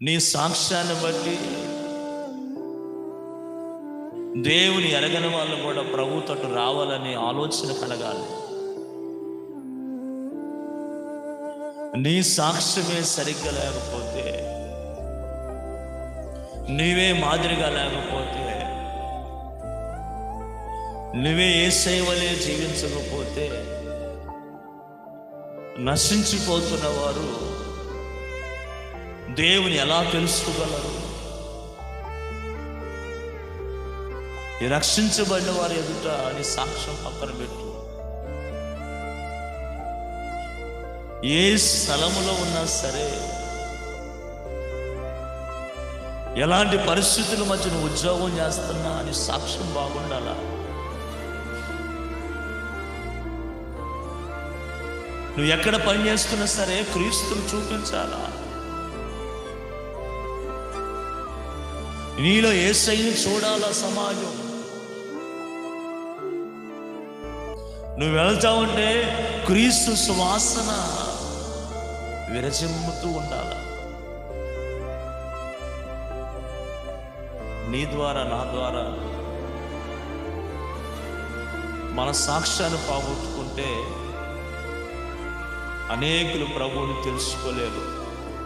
నీ సాక్ష్యాన్ని బట్టి దేవుని ఎరగని వాళ్ళు కూడా ప్రభు తట్టు రావాలనే ఆలోచన కలగాలి. నీ సాక్ష్యమే సరిగ్గా లేకపోతే నీవే మాదిరిగా లేకపోతే నువ్వే ఏ సేవలే జీవించకపోతే నశించిపోతున్న వారు దేవుని ఎలా తెలుసుకోగలరు? రక్షించబడిన వారి ఎదుట నీ సాక్ష్యం పక్కన పెట్టు. ఏ స్థలములో ఉన్నా సరే ఎలాంటి పరిస్థితుల మధ్య నువ్వు ఉద్యోగం చేస్తున్నా అని సాక్ష్యం బాగుండాలా? నువ్వు ఎక్కడ పని చేస్తున్నా సరే క్రీస్తుని చూపించాలా? నీలో ఏసైని చూడాలా సమాజం? నువ్వు వెళ్తావంటే క్రీస్తు సువాసన విరచిమ్ముతూ ఉండాల? నీ ద్వారా నా ద్వారా మన సాక్ష్యాన్ని పోగొట్టుకుంటే అనేకులు ప్రభువుని తెలుసుకోలేరు.